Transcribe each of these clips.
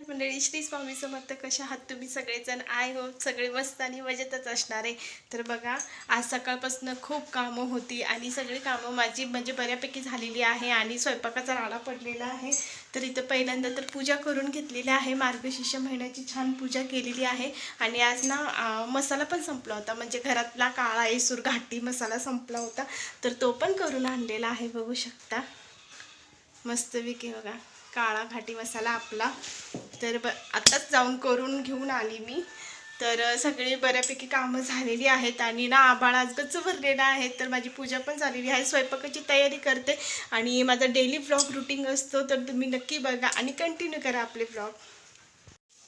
मंडळी श्री स्वामी समर्थ कशा आहात तुम्ही सगळेजण? आय हो सगळे मस्त आणि मजेतच असणार आहे. तर बघा आज सकाळपासून खूप कामं होती आणि सगळी कामं माझी म्हणजे बऱ्यापैकी झालेली आहे आणि स्वयंपाकाचा राडा पडलेला आहे. तर इथं पहिल्यांदा तर पूजा करून घेतलेली आहे. मार्गशीर्ष महिन्याची छान पूजा केलेली आहे. आणि आज ना मसाला पण संपला होता. म्हणजे घरातला काळा येसूर घाटी मसाला संपला होता. तर तो पण करून आणलेला आहे बघू शकता. मस्तपैकी बघा. काळा घाटी मसाला आपला. तर ब आत्ताच जाऊन करून घेऊन आली मी. तर सगळी बऱ्यापैकी कामं झालेली आहेत आणि ना आबाळ आज गच्च भरलेला आहे. तर माझी पूजा पण झालेली आहे. स्वयंपाकाची तयारी करते. आणि माझा डेली ब्लॉग रुटीन असतो. तर तुम्ही नक्की बघा आणि कंटिन्यू करा आपले ब्लॉग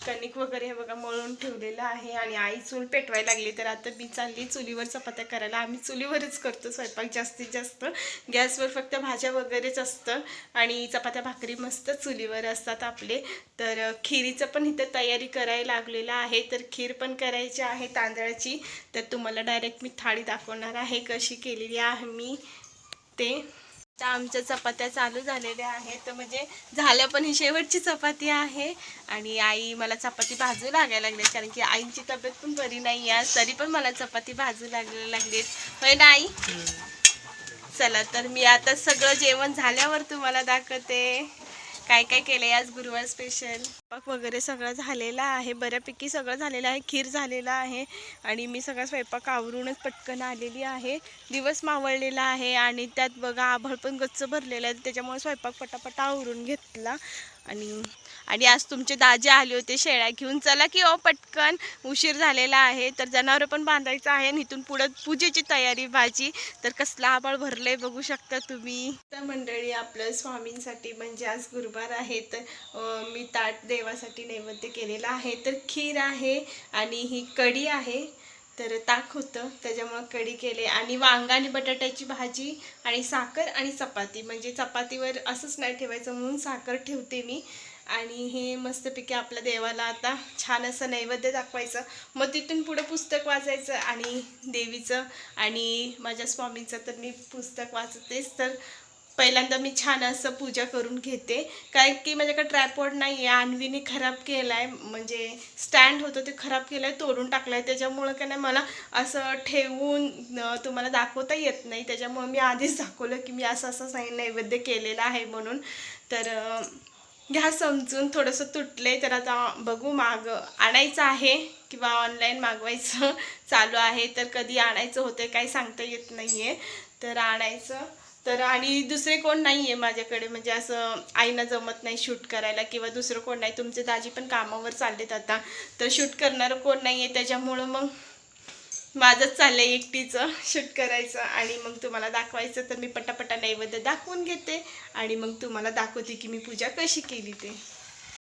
कणिक वगैरे हे बघा मळून ठेवलेलं आहे आणि आई चूल पेटवायला लागली. तर आता मी चालली चुलीवर चपात्या करायला. आम्ही चुलीवरच करतो स्वयंपाक जास्तीत जास्त. गॅसवर फक्त भाज्या वगैरेच असतं आणि चपात्या भाकरी मस्त चुलीवर असतात आपले. तर खिरीचं पण इथं तयारी करायला लागलेलं आहे. तर खीर पण करायची आहे तांदळाची. तर तुम्हाला डायरेक्ट मी थाळी दाखवणार आहे कशी केलेली आहे मी ते. आता आमच्या चपात्या चालू झालेल्या आहेत. तर म्हणजे झाल्या पण ही शेवटची चपाती आहे. आणि आई मला चपाती भाजू लागायला लागली कारण की आईची तब्येत पण बरी नाही आहे तरी पण मला चपाती भाजू लागले लागलीत होय ना आई? चला तर मी आता सगळं जेवण झाल्यावर तुम्हाला दाखवते. काय काय केलंय आज गुरुवार स्पेशल स्वयंपाक वगैरे सगळं झालेलं आहे. बऱ्यापैकी सगळं झालेलं आहे. खीर झालेला आहे. आणि मी सगळा स्वयंपाक आवरूनच पटकन आलेली आहे. दिवस मावळलेला आहे आणि त्यात बघा आभळ पण गच्च भरलेलं आहे. त्याच्यामुळे स्वयंपाक पटापटा आवरून घेतला. आणि आणि आज तुमचे दाजे आले होते शेळ्या घेऊन. चला की ओ पटकन. उशीर झालेला आहे. तर जनावरं पण बांधायचं आहे आणि इथून पुढं पूजेची तयारी भाजी. तर कसला आबाळ आहे बघू शकता तुम्ही. तर मंडळी आपलं स्वामींसाठी म्हणजे आज गुरुवार आहे. तर मी ताट देवासाठी नैवेद्य केलेला आहे. तर खीर आहे आणि ही कढी आहे. तर ताक होतं. त्याच्यामुळं कढी केले. आणि वांगा आणि बटाट्याची भाजी आणि साखर आणि चपाती. म्हणजे चपातीवर असंच नाही ठेवायचं. म्हणून साखर ठेवते मी. आणि हे मस्तपैकी आपल्या देवाला आता छान असं नैवेद्य दाखवायचं. मग तिथून पुढं पुस्तक वाचायचं आणि देवीचं आणि माझ्या स्वामींचं तर मी पुस्तक वाचतेच. तर पहिल्यांदा मी छान असं पूजा करून घेते. कारण की माझ्याकडे ट्रायपॉड नाही आहे आणवीने खराब केला आहे म्हणजे स्टँड होतं ते खराब केलं आहे तोडून टाकलं आहे त्याच्यामुळं काय नाही मला असं ठेवून तुम्हाला दाखवता येत नाही. त्याच्यामुळं मी आधीच दाखवलं की मी असं असं साई नैवेद्य केलेलं आहे म्हणून. तर घ्या समजून. थोडंसं तुटले तर आता बघू माग आणायचं आहे किंवा ऑनलाईन मागवायचं चालू आहे. तर कधी आणायचं होतं काही सांगता येत नाही आहे तर आणायचं. तर आणि दुसरे कोण नाही आहे माझ्याकडे. म्हणजे असं आईनं जमत नाही शूट करायला किंवा दुसरं कोण नाही. तुमचे दाजी पण कामावर चाललेत आता. तर शूट करणारं कोण नाही आहे त्याच्यामुळं मग माझंच चाललं आहे एकटीचं शूट करायचं. आणि मग तुम्हाला दाखवायचं तर मी पटापटा नैवेद्य दाखवून घेते. आणि मग तुम्हाला दाखवते की मी पूजा कशी केली ते.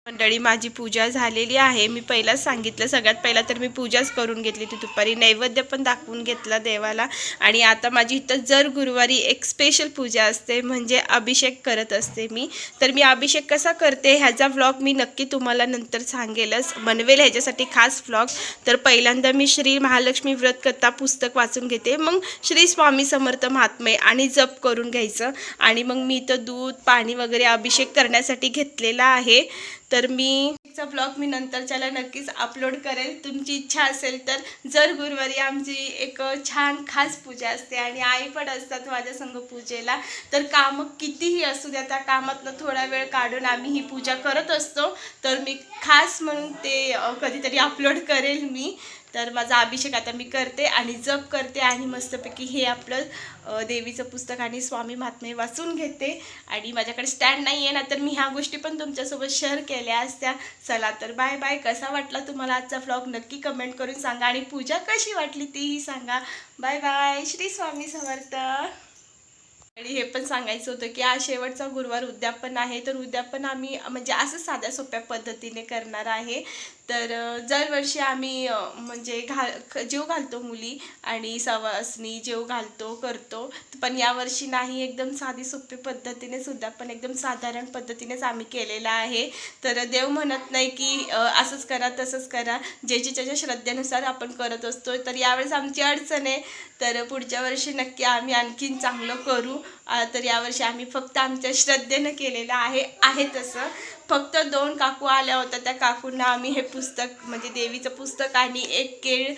मंडळी माझी पूजा झालेली आहे. मी पहिलाच सांगितलं सगळ्यात पहिला तर मी पूजाच करून घेतली ती दुपारी. नैवेद्य पण दाखवून घेतला देवाला. आणि आता माझी इथं जर गुरुवारी एक स्पेशल पूजा असते म्हणजे अभिषेक करत असते मी. तर मी अभिषेक कसा करते ह्याचा व्लॉग मी नक्की तुम्हाला नंतर सांगेलच. बनवेल ह्याच्यासाठी खास व्लॉग तर पहिल्यांदा मी श्री महालक्ष्मी व्रत कथा पुस्तक वाचून घेते. मग श्री स्वामी समर्थ महात्मे आणि जप करून घ्यायचं. आणि मग मी इथं दूध पाणी वगैरे अभिषेक करण्यासाठी घेतलेला आहे. तर मी चा ब्लॉग मी नंतरच्याला नक्कीच अपलोड करेल. तुमची इच्छा असेल तर जर गुरुवारी आमची एक छान खास पूजा असते आणि आई पण असतात माझ्या पूजेला तर कामं कितीही असू द्या त्या कामातनं थोडा वेळ काढून आम्ही ही पूजा करत असतो. तर मी खास म्हणून ते कधीतरी अपलोड करेल मी. तर माझा अभिषेक आता मी करते आणि जप करते आणि मस्तपैकी हे आपलं देवीचं पुस्तक आणि स्वामी महात्मे वाचून घेते. आणि माझ्याकडे स्टँड नाही आहे ना तर मी ह्या गोष्टी पण तुमच्यासोबत शेअर केल्या असत्या. चला तर बाय बाय कसा वाटला तुम्हाला आजचा व्लॉग नक्की कमेंट करून सांगा. आणि पूजा कशी वाटली तीही सांगा. Bye bye Shri Swami Samarth. आणि हे पण सांगायचं होतं की आज शेवटचा गुरुवार उद्यापन आहे. तर उद्यापन आम्ही म्हणजे असं साध्या सोप्या पद्धतीने करणार आहे. तर दरवर्षी आम्ही म्हणजे घाल जेव घालतो मुली आणि सवासनी जेव घालतो करतो. पण यावर्षी नाही एकदम साधी सोपी सुद्धा पण एकदम साधारण पद्धतीनेच आम्ही केलेलं आहे. तर देव म्हणत नाही की असंच करा तसंच करा. जे त्याच्या श्रद्धेनुसार आपण करत असतो तर यावेळेस आमची अडचण आहे. तर पुढच्या वर्षी नक्की आम्ही आणखीन चांगलं करू. तर यावर्षी आम्ही फक्त आमच्या श्रद्धेनं केलेलं आहे आहे तसं. फक्त दोन काकू आल्या होत्या. त्या काकूंना आम्ही हे पुस्तक म्हणजे देवीचं पुस्तक आणि एक केळ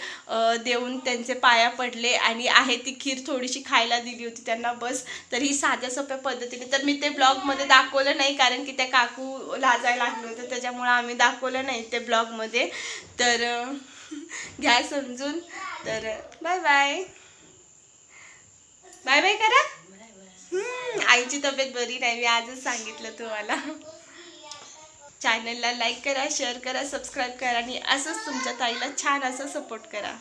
देऊन त्यांचे पाया पडले आणि आहे ती खीर थोडीशी खायला दिली होती त्यांना बस. तर ही साध्या सोप्या पद्धतीने. तर मी ते ब्लॉगमध्ये दाखवलं नाही कारण की त्या काकू लाजायला लागलं होतं. त्याच्यामुळं आम्ही दाखवलं नाही ते ब्लॉगमध्ये. तर घ्या समजून. तर बाय बाय. बाय बाय करा. आईची तब्येत बरी नाही मी आजच सांगितलं तुम्हाला. चॅनलला लाईक करा शेअर करा सबस्क्राईब करा आणि असंच तुमच्या ताईला छान असं सपोर्ट करा.